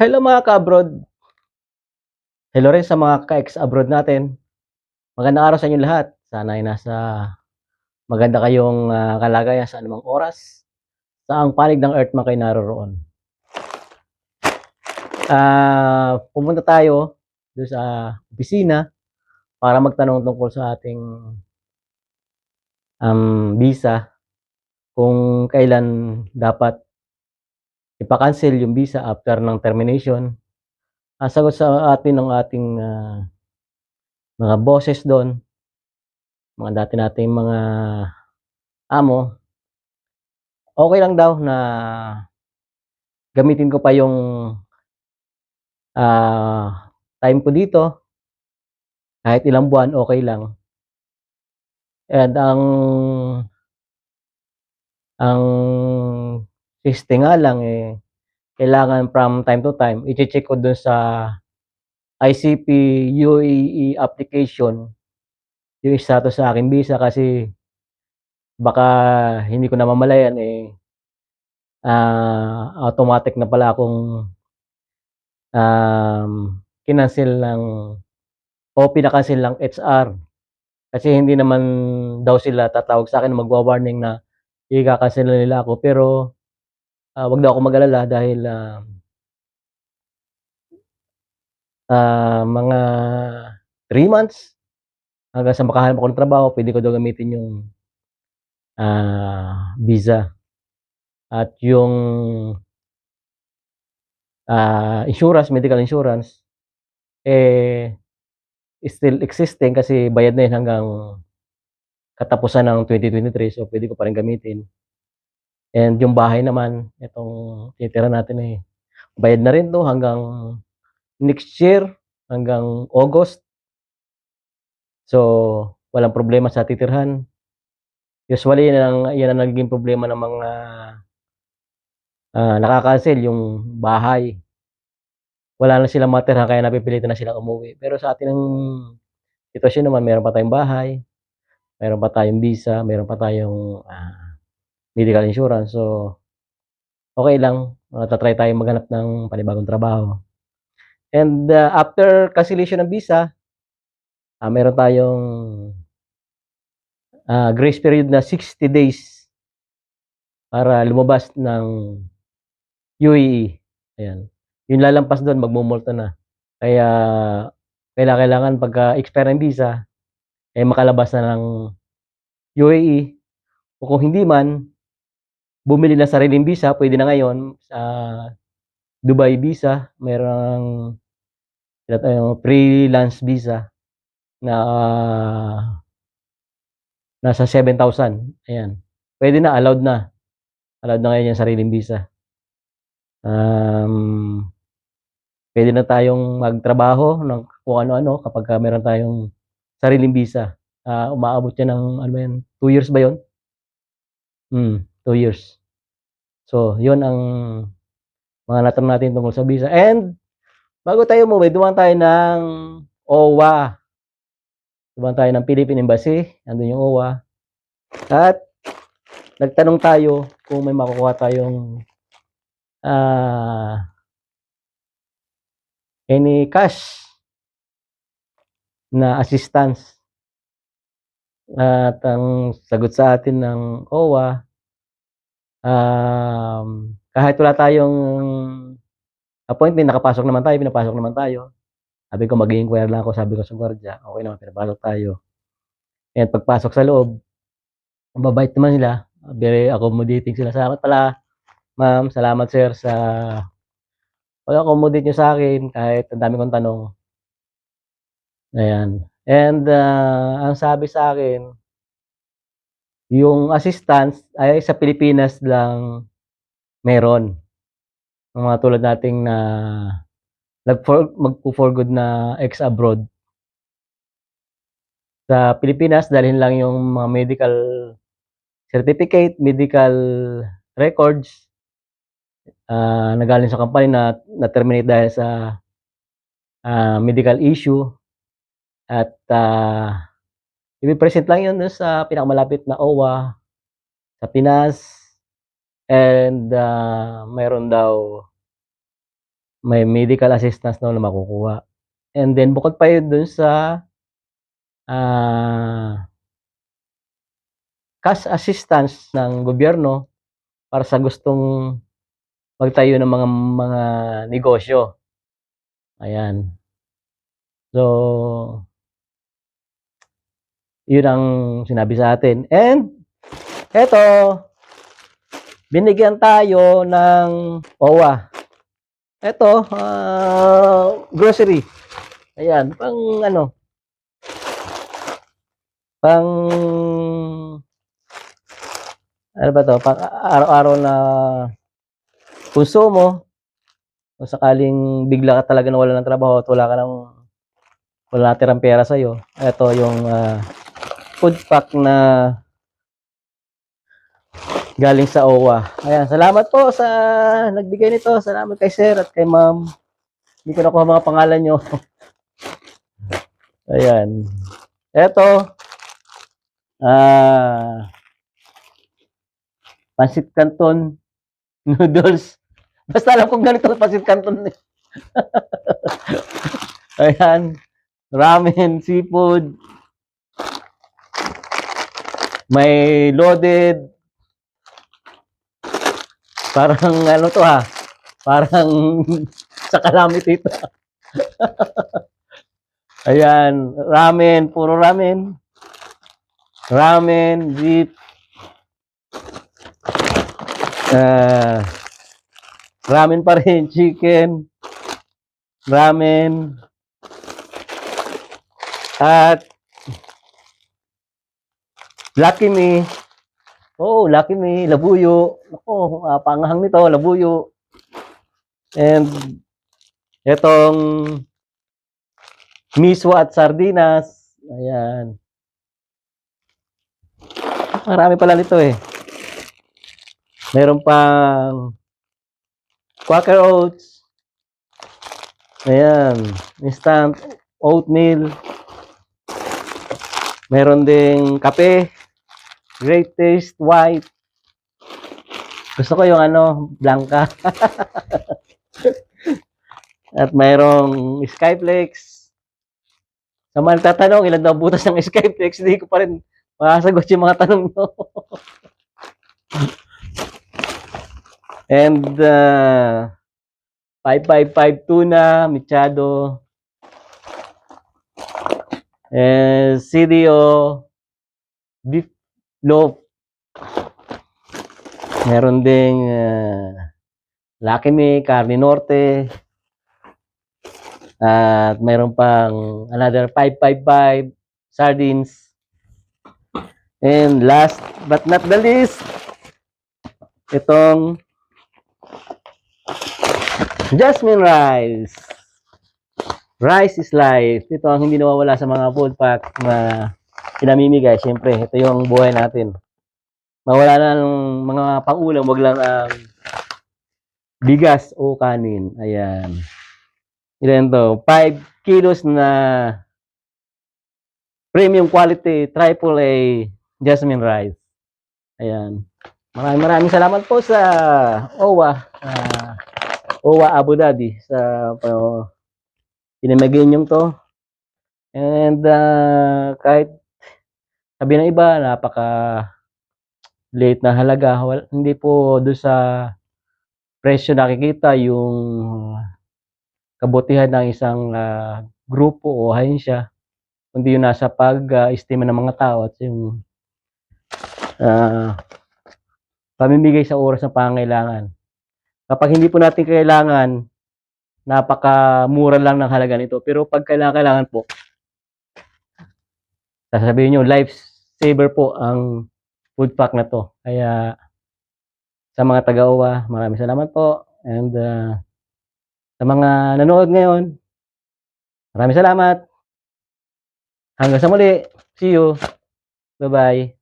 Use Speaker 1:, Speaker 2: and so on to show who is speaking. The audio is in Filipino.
Speaker 1: Hello mga ka-abroad. Hello rin sa mga ka-ex-abroad natin. Magandang araw sa inyong lahat. Sana ay nasa maganda kayong ah, kalagayan sa anumang oras. Saang panig ng earth man kayo naroroon. Ah, pumunta tayo doon sa opisina para magtanong tungkol sa ating um, visa kung kailan dapat ipa-cancel yung visa after ng termination. Ang sagot sa atin ng ating ah, mga bosses doon, mga dati nating mga amo, okay lang daw na gamitin ko pa yung ah, time ko dito kahit ilang buwan okay lang. And ang ang siste nga lang eh kailangan from time to time i-check ko dun sa ICP UAE application yung status sa aking visa kasi baka hindi ko namamalayan eh ah, automatic na pala akong um, kinancel ng o pinakancel ng HR kasi hindi naman daw sila tatawag sa akin magwa-warning na i-cancel na nila ako. Pero ah, wag daw ako mag-alala dahil ah, ah, mga 3 months hanggang sa makahanap ako ng trabaho pwede ko daw gamitin yung ah, visa at yung ah, insurance, medical insurance eh still existing kasi bayad na yun hanggang katapusan ng 2023 so pwede ko pa rin gamitin. And yung bahay naman, itong titira natin eh, bayad na rin to hanggang next year, hanggang August. So, walang problema sa titirhan. Usually, yan ang, yan ang nagiging problema ng mga ah, nakakancel, yung bahay. Wala na silang matirhan kaya napipilitan na silang umuwi. Pero sa atin ang sitwasyon naman, meron pa tayong bahay, meron pa tayong visa, meron pa tayong ah, medical insurance. So, okay lang. Uh, tatry tayong maghanap ng panibagong trabaho. And uh, after cancellation ng visa, ah, meron tayong ah, grace period na 60 days para lumabas ng UAE. Ayan. Yung lalampas doon, magmumulta na. Kaya, kailangan, kailangan pagka expire ng visa, eh makalabas na ng UAE. O kung hindi man, bumili na sariling visa, pwede na ngayon sa Dubai visa, merong uh, freelance visa na uh, nasa 7,000. Ayan. Pwede na, allowed na. Allowed na ngayon yung sariling visa. Um, pwede na tayong magtrabaho ng kung ano-ano kapag ka meron tayong sariling visa. Uh, umaabot yan ng, ano yan, 2 years ba yon? Hmm, 2 years. So, yun ang mga natanong natin tungkol sa visa. And, bago tayo umuwi, dumaan tayo ng OWA. Dumaan tayo ng Philippine Embassy. Andun yung OWA. At, nagtanong tayo kung may makukuha tayong uh, any cash na assistance. At ang sagot sa atin ng OWA, um, kahit wala tayong appointment, nakapasok naman tayo, pinapasok naman tayo. Sabi ko, mag-inquire lang ako, sabi ko sa gwardiya, okay naman, pinapasok tayo. And pagpasok sa loob, mababait naman sila, very accommodating sila. Salamat pala, ma'am, salamat sir sa pag-accommodate nyo sa akin kahit ang dami kong tanong. Ayan. And uh, ang sabi sa akin, yung assistance ay sa Pilipinas lang meron. Ang mga tulad nating na mag-for good na ex-abroad. Sa Pilipinas, dalhin lang yung mga medical certificate, medical records, uh, nagaling sa company na na-terminate dahil sa uh, medical issue at uh, i-present lang yun sa pinakamalapit na OWA sa Pinas and uh, mayroon daw may medical assistance na makukuha. And then bukod pa yun dun sa ah cash assistance ng gobyerno para sa gustong magtayo ng mga mga negosyo. Ayan. So, yun ang sinabi sa atin. And, eto, binigyan tayo ng OWA. Eto, ah, grocery. Ayan, pang ano, pang, ano ba to, pang araw-araw na konsumo, kung sakaling bigla ka talaga nawala ng trabaho at wala ka ng wala natirang pera sa'yo, ito yung ah, food pack na galing sa OWA. Ayan, salamat po sa nagbigay nito. Salamat kay sir at kay ma'am. Hindi ko nakuha mga pangalan nyo. Ayan. Ito, ah, Pansit Canton noodles. Basta alam kong ganito Pansit Canton. eh. Ayan. Ramen, seafood. May loaded. Parang ano to ha. Parang sa calamity ito. Ayan. Ramen. Puro ramen. Ramen, beef. Ah, ramen pa rin, chicken, ramen, at Lucky Me. Oh, Lucky Me, labuyo. Ako, uh, pangahang nito, labuyo. And etong miswa at sardinas. Ayan. Marami pala nito eh. Meron pang Quaker Oats. Ayan. Instant oatmeal. Meron ding kape. Great taste white. Gusto ko yung ano, blanca. At mayroong Skyflex. Sa mga nagtatanong, ilan daw butas ng Skyflex, hindi ko pa rin makasagot yung mga tanong nyo. And uh, 555 tuna, Michado. And CDO loaf. Meron ding uh, Lucky Me, Carne Norte. At mayroon pang another 555 sardines. And last but not the least, itong Jasmine rice. Rice is life. Ito ang hindi nawawala sa mga food pack na pinamimigay. Siyempre, ito yung buhay natin. Mawala na ng mga pangulam, wag lang ang bigas o kanin. Ayan. Ilan to? 5 kilos na premium quality triple A jasmine rice. Ayan. Maraming maraming salamat po sa OWA. ah, OWA Abu Dhabi sa uh, pinamagay niyong to. And ah, kahit sabi ng iba, napaka late na halaga. Wal, hindi po doon sa presyo nakikita yung kabutihan ng isang ah, grupo o ahensya kundi yung nasa pag-estima ng mga tao at yung ah, pamimigay sa oras ng pangailangan. Kapag hindi po natin kailangan, napakamura lang ng halaga nito. Pero pag kailangan, kailangan po, sasabihin nyo, life saver po ang food pack na to. Kaya, sa mga taga-uwa, maraming salamat po. And, uh, sa mga nanood ngayon, maraming salamat. Hanggang sa muli. See you. Bye-bye.